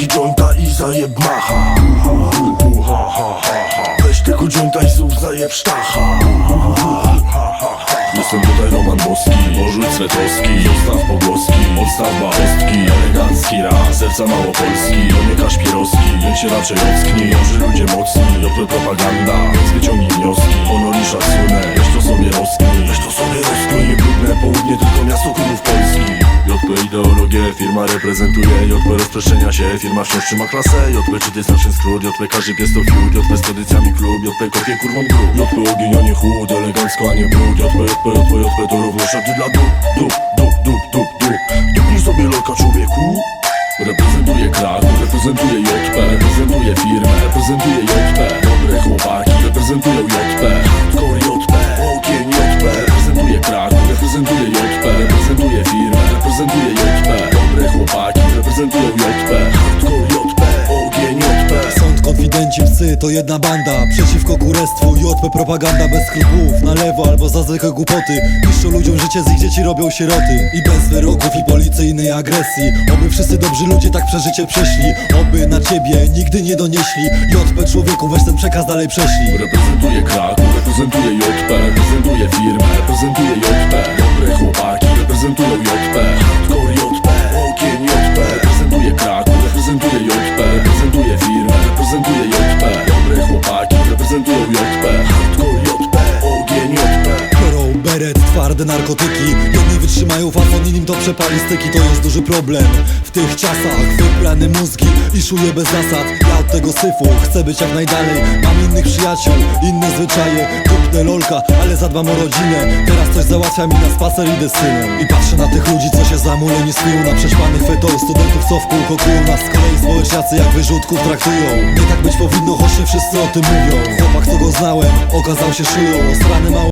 Zapalić jointa i zajeb macha. Weź tego jointa i znów zajeb sztacha. Jestem tutaj Roman Boski Porzuć swe troski, pogłoski Odstaw bałostki, elegancki ram Serca małopolski, onikasz pieroski Więc się raczej ocknij, oży ludzie mocni Jopy propaganda, więc wyciągnij wnioski. Honor i szacunek, weź to sobie rozknij Weź to sobie roski. rozknij Brudne południe, tylko miasto królów Polski ideologię, firma reprezentuje JP rozprzestrzenia się, firma wciąż trzyma klasę. JP czy jest nasz skrót, JP każdy pies to fiut. JP z tradycjami klub, JP kopie kurwą grób JP ogień, a nie chłód, elegancko, a nie brud. JP, JP, JP, JP to równo szaty dla dup Dup, dup, dup, dup, dup. Dupnij sobie lolka człowieku. Reprezentuję Kraków, reprezentuję JP Reprezentuję firmę, reprezentuję JP Dobre chłopaki, reprezentują reprezentują JP Hardcore JP, ogień JP Sąd, konfidenci, psy to jedna banda. Przeciwko kurestwu, JP propaganda bez skrupułów. Na lewo albo za zwykłe głupoty. Niszczą ludziom życie, z ich dzieci robią sieroty. I bez wyroków i policyjnej agresji. Oby wszyscy dobrzy ludzie tak przeżycie przeszli. Oby na ciebie nigdy nie donieśli. JP człowieku, weź ten przekaz dalej prześlij. Reprezentuję Kraków, reprezentuję JP Beret, twarde narkotyki. Jedni wytrzymają fafon, innym to przepali styki To jest duży problem. W tych czasach Wybrane mózgi i szuję bez zasad. Ja od tego syfu chcę być jak najdalej. Mam innych przyjaciół, inne zwyczaje. Kupnę lolka, ale zadbam o rodzinę. Teraz coś załatwia mi na spacer idę z synem. I patrzę na tych ludzi, co się zamuleni snują Na prześpanych fetol. Studentów, co w kółko kują Nas z kolei jak wyrzutków traktują. Nie tak być powinno, choć nie wszyscy o tym mówią. Chłopak, co go znałem, okazał się szyją. Strany mało